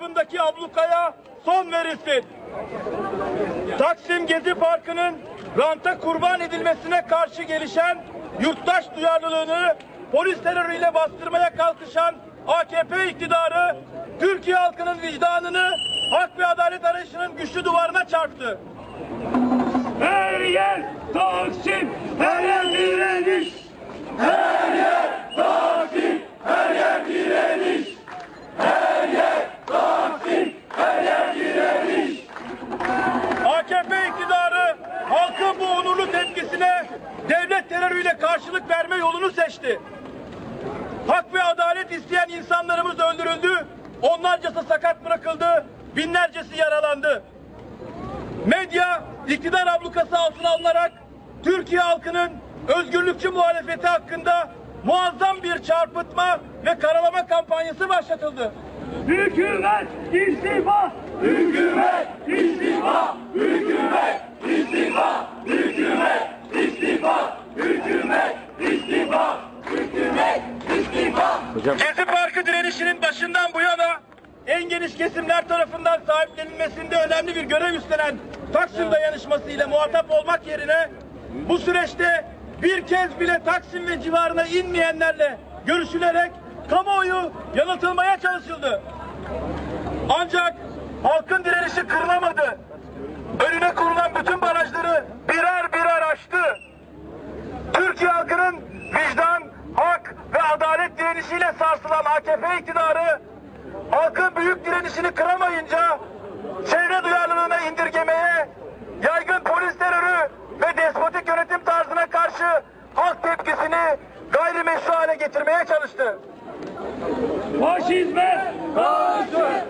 hakkındaki ablukaya son verilsin. Taksim Gezi Parkı'nın ranta kurban edilmesine karşı gelişen yurttaş duyarlılığını polis terörüyle bastırmaya kalkışan AKP iktidarı Türkiye halkının vicdanını hak ve adalet arayışının güçlü duvarına çarptı. Her yer Taksim, her yer direniş. AKP iktidarı halkın bu onurlu tepkisine devlet terörüyle karşılık verme yolunu seçti. Hak ve adalet isteyen insanlarımız öldürüldü, onlarcası sakat bırakıldı, binlercesi yaralandı. Medya iktidar ablukası altına alınarak Türkiye halkının özgürlükçü muhalefeti hakkında muazzam bir çarpıtma ve karalama kampanyası başlatıldı. Hükümet istifa, hükümet istifa, hükümet istifa, hükümet istifa, hükümet istifa, hükümet istifa. Gezi Parkı direnişinin başından bu yana en geniş kesimler tarafından sahiplenilmesinde önemli bir görev üstlenen Taksim dayanışması ile muhatap olmak yerine bu süreçte bir kez bile Taksim ve civarına inmeyenlerle görüşülerek kamuoyu yanıltılmaya çalışıldı. Ancak halkın direnişi kırılamadı. Türkiye halkının vicdan, hak ve adalet direnişiyle sarsılan AKP iktidarı halkın büyük direnişini kıramayınca çevre duyarlılığına indirgemeye, yaygın polis terörü ve despotik yönetim tarzına karşı halk tepkisini gayrimeşru hale getirmeye çalıştı. Faşizme karşı